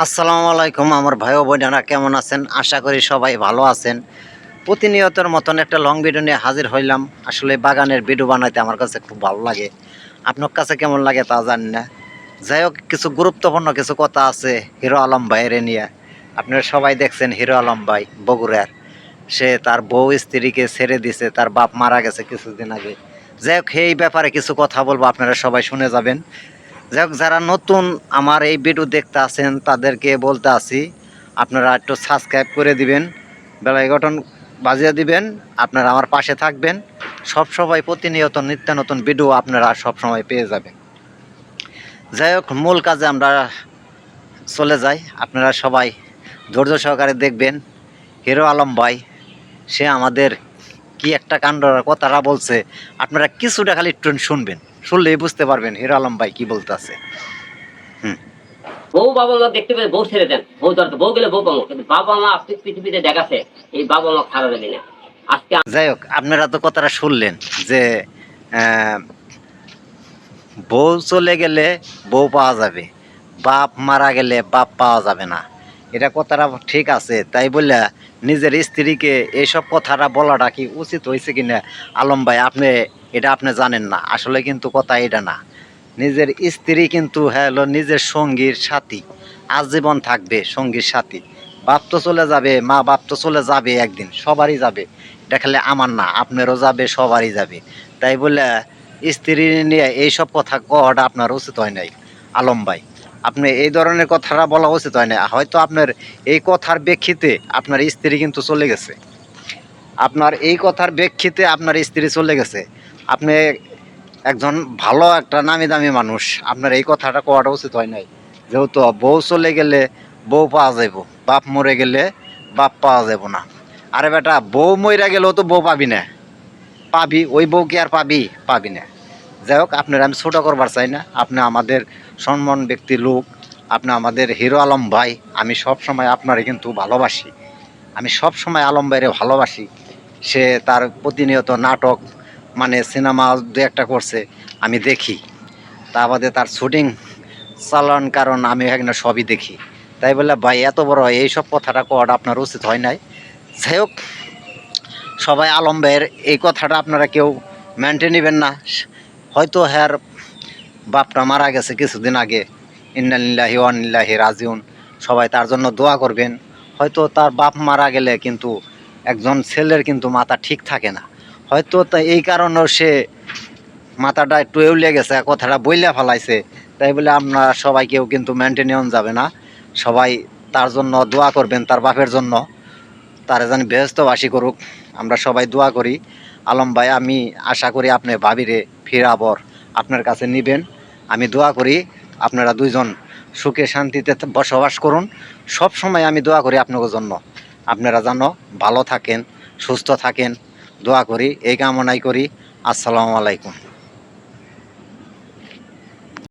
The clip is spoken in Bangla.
আসসালামু আলাইকুম, আমার ভাই ও বোনেরা কেমন আছেন? আশা করি সবাই ভালো আছেন। প্রতিনিয়তর মতন একটা লং ভিডিও নিয়ে হাজির হইলাম। আসলে বাগানের ভিডিও বানাইতে আমার কাছে খুব ভালো লাগে। আপনার কাছে কেমন লাগে তা জানি না। যাই হোক, কিছু গুরুত্বপূর্ণ কিছু কথা আছে হিরো আলম ভাইয়ের নিয়ে। আপনারা সবাই দেখছেন হিরো আলম ভাই, বগুড়ার। সে তার বউ স্ত্রীকে ছেড়ে দিছে, তার বাপ মারা গেছে কিছুদিন আগে। যাই হোক, এই ব্যাপারে কিছু কথা বলব, আপনারা সবাই শুনে যাবেন। যাই হোক যারা নতুন আমার এই ভিডিও দেখতে আছেন, তাদেরকে বলতে আছি, আপনারা একটু সাবস্ক্রাইব করে দিবেন বেলায় গঠন বাজিয়ে দিবেন, আপনারা আমার পাশে থাকবেন। সব সময় প্রতিনিয়ত নিত্য নতুন ভিডিও আপনারা সব সময় পেয়ে যাবেন। যাই হোক, মূল কাজে আমরা চলে যাই। আপনারা সবাই ধৈর্য সহকারে দেখবেন, হিরো আলম ভাই, সে আমাদের কি একটা কাণ্ড, কথাটা বলছে, আপনারা কিছুটা খালি একটু শুনবেন। শুনলেই বুঝতে পারবেন হিরো আলম ভাই কি বলতেছে। বউ বাবা মা দেখতে পেলে বউ ছেড়ে দেন। বউ দরকার বউ গেলে বউ পাবো কিন্তু বাবা মা আপনি পৃথিবীতে দেখাছে এই বাবা মা খারাপ হবে না আজকে যাই হোক আপনারা তো কথাটা শুনলেন যে বউ চলে গেলে বউ পাওয়া যাবে। বাপ মারা গেলে বাপ পাওয়া যাবে না। এটা কথাটা ঠিক আছে তাই বলে নিজের স্ত্রীকে এইসব কথাটা বলাটা কি উচিত হয়েছে কিনা? আলম ভাই আপনি এটা আপনি জানেন না। আসলে কিন্তু কথা এটা না। নিজের স্ত্রী কিন্তু হলো নিজের সঙ্গীর সাথী। আজীবন থাকবে সঙ্গীর সাথী। বাপ তো চলে যাবে, মা বাপ তো চলে যাবে একদিন, সবারই যাবে। এটা খালি আমার না, আপনারও যাবে, সবারই যাবে। তাই বলে স্ত্রী নিয়ে এইসব কথা কওয়াটা আপনার উচিত হয় নাই, আলম ভাই। আপনি এই ধরনের কথাটা বলা উচিত হয় না হয়তো আপনার এই কথার প্রেক্ষিতে আপনার স্ত্রী কিন্তু চলে গেছে। আপনার এই কথার প্রেক্ষিতে আপনার স্ত্রী চলে গেছে। আপনি একজন ভালো একটা নামি দামি মানুষ, আপনার এই কথাটা কওয়াটা উচিত হয় নাই। যেহেতু বউ চলে গেলে বউ পাওয়া যাইব, বাপ মরে গেলে বাপ পাওয়া যাব না। আরে বেটা, বউ মইরা গেলেও তো বউ পাবি না। পাবি, ওই বউ কি আর পাবি? পাবি না। যাই হোক, আপনার আমি ছোটো করবার চাই না। আপনি আমাদের সম্মান ব্যক্তি লোক, আপনি আমাদের হিরো আলম ভাই, আমি সব সময় আপনারে কিন্তু ভালোবাসি। আমি সব সময় আলম ভাইরে ভালোবাসি। সে তার প্রতিনিয়ত নাটক মানে সিনেমা দু একটা করছে, আমি দেখি। তা বাদে তার শুটিং চালান কারণ আমি এখানে সবই দেখি। তাই বলে, ভাই, এত বড় এইসব কথাটা কওয়াটা আপনার উচিত হয় নাই? যাই হোক, সবাই আলম ভাইয়ের এই কথাটা আপনারা কেউ মেনটেন নেবেন না। হয়তো হ্যার বাপটা মারা গেছে কিছুদিন আগে। ইন্নালিল্লাহি ওয়ানিল্লাহি রাজিউন। সবাই তার জন্য দোয়া করবেন। হয়তো তার বাপ মারা গেলে কিন্তু একজন ছেলের কিন্তু মাথা ঠিক থাকে না। হয়তো এই কারণেও সে মাথাটা একটু এউলে গেছে, কথাটা বইলে ফেলাইছে। তাই বলে আপনারা সবাই কেউ কিন্তু মেনটেনিয়ন যাবে না। সবাই তার জন্য দোয়া করবেন, তার বাপের জন্য। তারা যেন ব্যস্তবাসী করুক, আমরা সবাই দোয়া করি। আলম ভাই, আমি আশা করি আপনি ভাবিরে ফিরাবর আপনার কাছে নিবেন। আমি দোয়া করি আপনারা দুইজন সুখে শান্তিতে বসবাস করুন। সব সময় আমি দোয়া করি আপনাদের জন্য। আপনারা যেন ভালো থাকেন, সুস্থ থাকেন। দোয়া করি এই কামনাই করি। আসসালামু আলাইকুম।